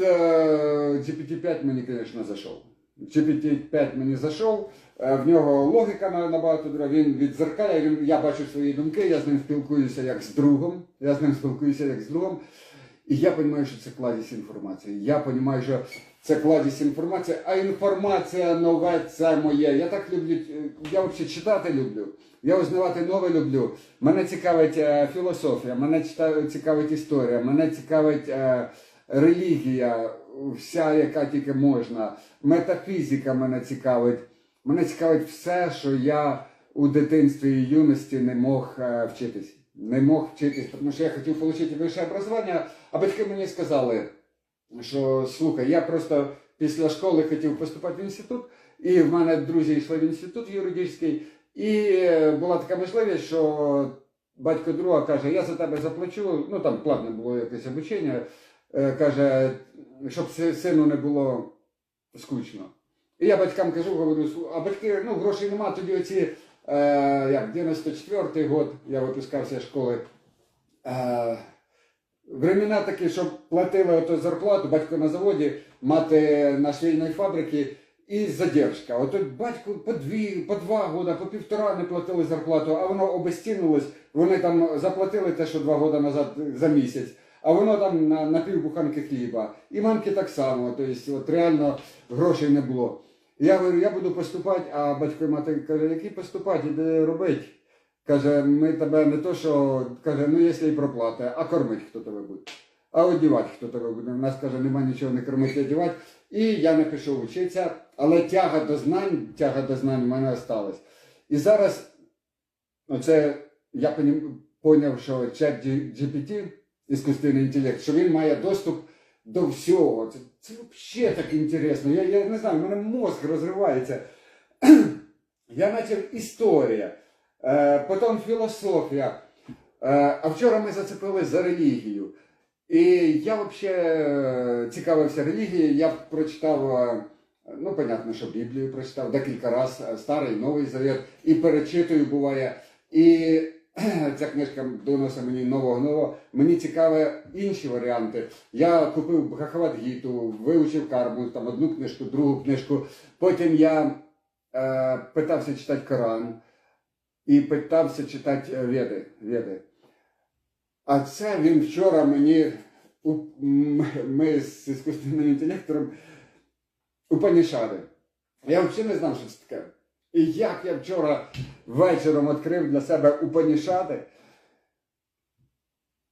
е, GPT-5 мені, звісно, зайшов. GPT-5 мені зайшов, в нього логіка на- набагато друга, він відзеркаляє, він, я бачу свої думки, я з ним спілкуюся як з другом, я з ним спілкуюся як з другом. І я розумію, що це кладість інформації. Я розумію, що це кладість інформації, а інформація нове це моє. Я так люблю, е, я взагалі читати люблю. Я узнавати нове люблю. Мене цікавить е, філософія, мене цікавить історія, мене цікавить е, релігія, вся, яка тільки можна. Метафізика мене цікавить. Мене цікавить все, що я у дитинстві і юності не мог е, вчитись. Не мог вчитись, тому що я хотів отримати вищее образування, а батьки мені сказали, що слухай, я просто після школи хотів поступати в інститут, і в мене друзі йшли в інститут юридичний, і е, була така можливість, що батько друга каже, я за тебе заплачу, ну там платне було якесь обучення, каже, щоб сину не було скучно. І я батькам кажу, говорю, а батьки, ну грошей нема, тоді оці, е, як, 94-й год, я випускався з школи. Е, времена такі, щоб платили ото зарплату, батько на заводі, мати на швейній фабриці і задержка. Ото батько по дві, по два года, по півтора не платили зарплату, а воно обезцінилось, вони там заплатили те, що два года назад за місяць. А воно там на, на півбуханки хліба. І мамки так само. Тобто, реально грошей не було. Я говорю, я буду поступати, а батько і мати каже, який поступати, іди робити. Каже, ми тебе не то, що каже, ну якщо і проплати, а кормить хто тебе буде. А одівати хто тебе буде. У нас каже, нема нічого не кормити, одівати. І я не пішов вчитися, але тяга до знань, тяга до знань в мене осталась. І зараз, оце я зрозумів, що чат GPT, іскусственний інтелект, що він має доступ до всього. Це, це взагалі так інтересно. Я, я не знаю, в мене мозк розривається. Я почав історія, е, потім філософія. Е, а вчора ми зацепились за релігію. І я взагалі цікавився релігією. Я прочитав, е, ну, понятно, що Біблію прочитав декілька разів, е, старий, новий завіт, і перечитую буває. І ця книжка доносить мені нового нового. Мені цікаві інші варіанти. Я купив Бхагавадгіту, вивчив карму, там одну книжку, другу книжку. Потім я е, питався читати Коран і питався читати е, Веди. Веди. А це він вчора мені, у- ми з іскусственним інтелектором Упанішади. Я взагалі не знав, що це таке. І як я вчора вечором відкрив для себе Упанішади,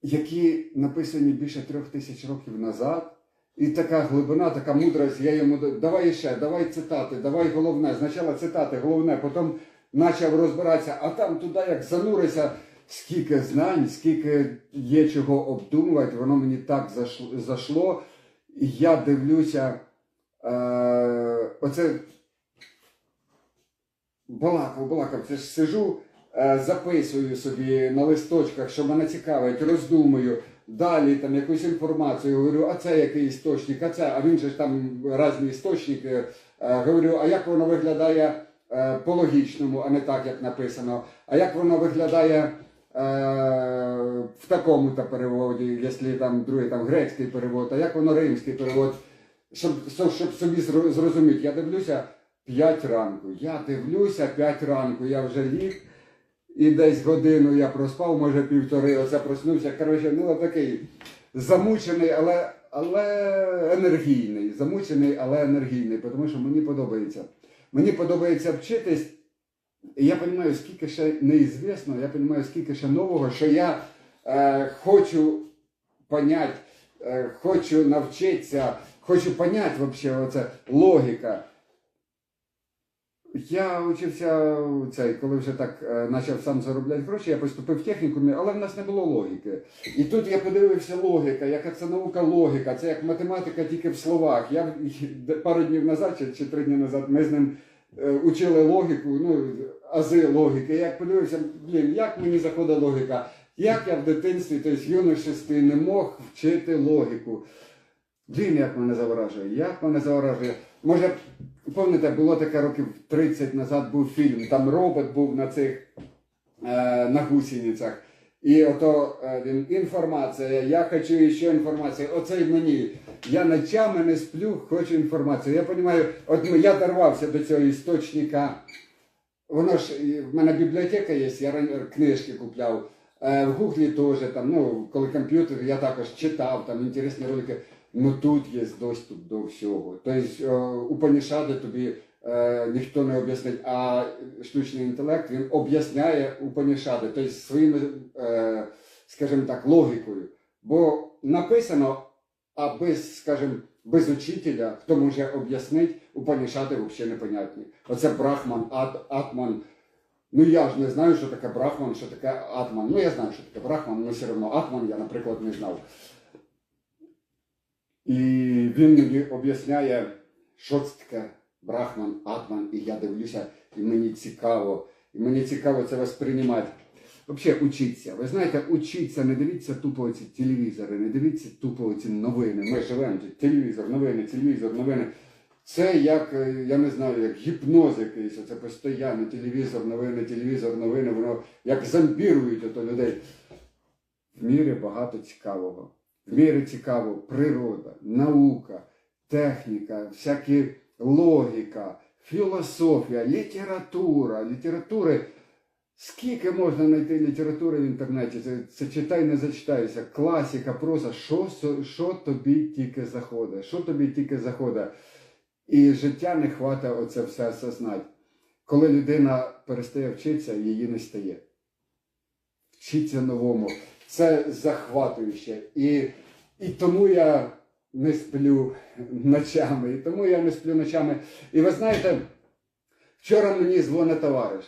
які написані більше трьох тисяч років назад. І така глибина, така мудрость, я йому давай ще, давай цитати, давай головне. Спочатку цитати, головне, потім почав розбиратися, а там туди як занурися, скільки знань, скільки є чого обдумувати, воно мені так зашло. І я дивлюся, е, оце балакав, балакав, це ж сижу, е, записую собі на листочках, що мене цікавить, роздумую. Далі там якусь інформацію, говорю, а це який істочник, а це, а він же ж там різні істочники. Е, говорю, а як воно виглядає е, по логічному, а не так, як написано. А як воно виглядає в такому-то переводі, якщо там другий там грецький перевод, а як воно римський перевод, щоб, щоб, собі зро- зрозуміти. Я дивлюся 5 ранку. Я дивлюся 5 ранку, я вже ліг. І десь годину я проспав, може півтори, оце проснувся. Коротше, ну такий замучений, але, але енергійний. Замучений, але енергійний, тому що мені подобається. Мені подобається вчитись. Я розумію, скільки ще неізвісно, я розумію, скільки ще нового, що я е, хочу понять, е, хочу навчитися, хочу понять вообще оце логіка. Я вчився цей, коли вже так е, почав сам заробляти гроші, я поступив в технікумі, але в нас не було логіки. І тут я подивився логіка, яка це наука логіка, це як математика тільки в словах. Я пару днів назад чи, чи три дні назад ми з ним е, учили логіку, ну, ази логіки. Я подивився, блін, як мені заходить логіка, як я в дитинстві, тобто юношестві не мог вчити логіку. Блін, як мене заворажує, як мене заворажує. Може, пам'ятаєте, було таке років 30 назад був фільм, там робот був на цих е, на гусеницях. І ото е, він інформація, я хочу ще інформації. Оце й мені. Я ночами не сплю, хочу інформацію. Я розумію, от я дорвався до цього істочника. Воно ж в мене бібліотека є, я книжки купляв. Е, В Гуглі теж там, ну, коли комп'ютер, я також читав там інтересні ролики. Ну тут є доступ до всього. Тобто е, Упанішади тобі е, ніхто не об'яснить, а штучний інтелект він об'ясняє Упанішади, тобто своїми, е, скажімо так, логікою. Бо написано, а без, скажімо, без учителя, хто може об'яснити, Упанішади взагалі непонятні. Оце Брахман, Ат, Атман. Ну я ж не знаю, що таке Брахман, що таке Атман. Ну я знаю, що таке Брахман, але все одно Атман я, наприклад, не знав. І він мені об'ясняє, що це таке Брахман, Атман, і я дивлюся, і мені цікаво. І мені цікаво це восприймати. Взагалі, учіться. Ви знаєте, учіться, не дивіться тупо ці телевізори, не дивіться тупо ці новини. Ми живемо, телевізор, новини, телевізор, новини. Це як, е, я не знаю, як гіпноз якийсь, це постійно телевізор, новини, телевізор, новини, воно як зомбірують людей. В мірі багато цікавого. В мірі цікаво природа, наука, техніка, всякі логіка, філософія, література. Літератури. Скільки можна знайти літератури в інтернеті? Це, це читай, не зачитаєшся. Класика, проза, що, що тобі тільки заходить, що тобі тільки заходить. І життя не хватає оце все осознати. Коли людина перестає вчитися, її не стає. Вчиться новому. Це захватуюче. І, і тому я не сплю ночами. І тому я не сплю ночами. І ви знаєте, вчора мені дзвонить товариш.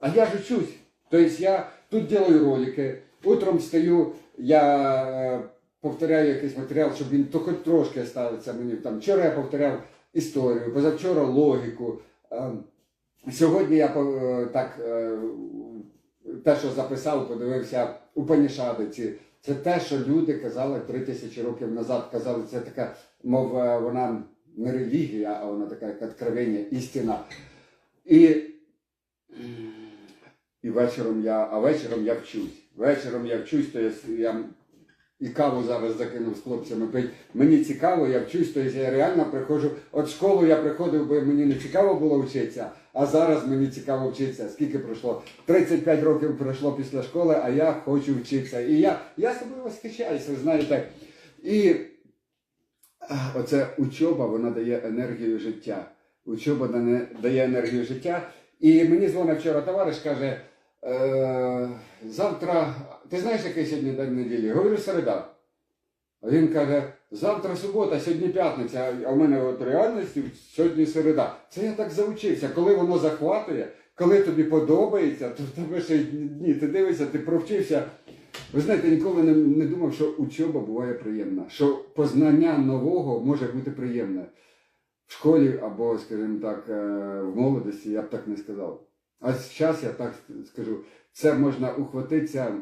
А я ж учусь. Тобто я тут делаю ролики, утром встаю, я е, повторяю якийсь матеріал, щоб він то хоч трошки ставиться мені. Там, вчора я повторяв історію, позавчора логіку. Е, Сьогодні я е, так е, те, що записав, подивився у Панішадиці. Це те, що люди казали три тисячі років назад. Казали, це така, мов е, вона не релігія, а вона така як откровення, істина. І, і вечором я, а вечором я вчусь. Вечором я вчусь, то я, я і каву зараз закинув з хлопцями пить. Мені цікаво, я вчусь, то я реально приходжу. От школу я приходив, бо мені не цікаво було вчитися, а зараз мені цікаво вчитися. Скільки пройшло? 35 років пройшло після школи, а я хочу вчитися. І я, я собою восхищаюся, ви знаєте. І оце учоба, вона дає енергію життя. Учоба дає енергію життя. І мені дзвонив вчора товариш, каже, е, завтра, ти знаєш, який сьогодні день неділі? Говорю, середа. Він каже, завтра субота, сьогодні п'ятниця, а в мене от реальності сьогодні середа. Це я так заучився. Коли воно захватує, коли тобі подобається, то в тебе ще дні. Ти дивишся, ти провчився. Ви знаєте, ніколи не, не думав, що учоба буває приємна, що познання нового може бути приємне. В школі або, скажімо так, е, в молодості я б так не сказав. А зараз я так скажу, це можна ухватитися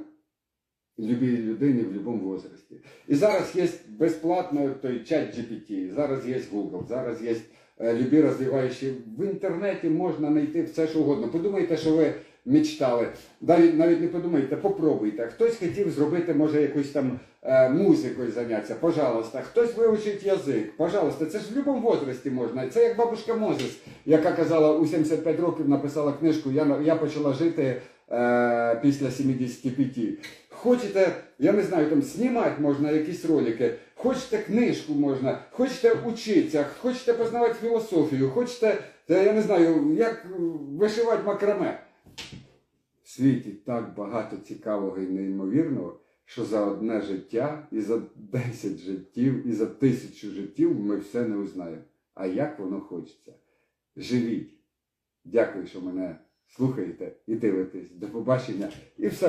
любій людині в будь-якому возрасті. І зараз є безплатно той чат GPT, зараз є Google, зараз є е, любі розвиваючі. В інтернеті можна знайти все, що угодно. Подумайте, що ви мечтали. Навіть, навіть не подумайте, попробуйте. Хтось хотів зробити, може, якусь там е, музикою зайнятися, пожалуйста. Хтось вивчить язик, пожалуйста. Це ж в будь-якому возрасті можна. Це як бабушка Мозес, яка казала, у 75 років написала книжку, я, я почала жити е, після 75. Хочете, я не знаю, там знімати можна якісь ролики, хочете книжку можна, хочете учитися, хочете познавати філософію, хочете, я не знаю, як вишивати макраме. В світі так багато цікавого і неймовірного, що за одне життя, і за 10 життів, і за тисячу життів ми все не узнаємо. А як воно хочеться? Живіть. Дякую, що мене слухаєте і дивитесь. До побачення і все.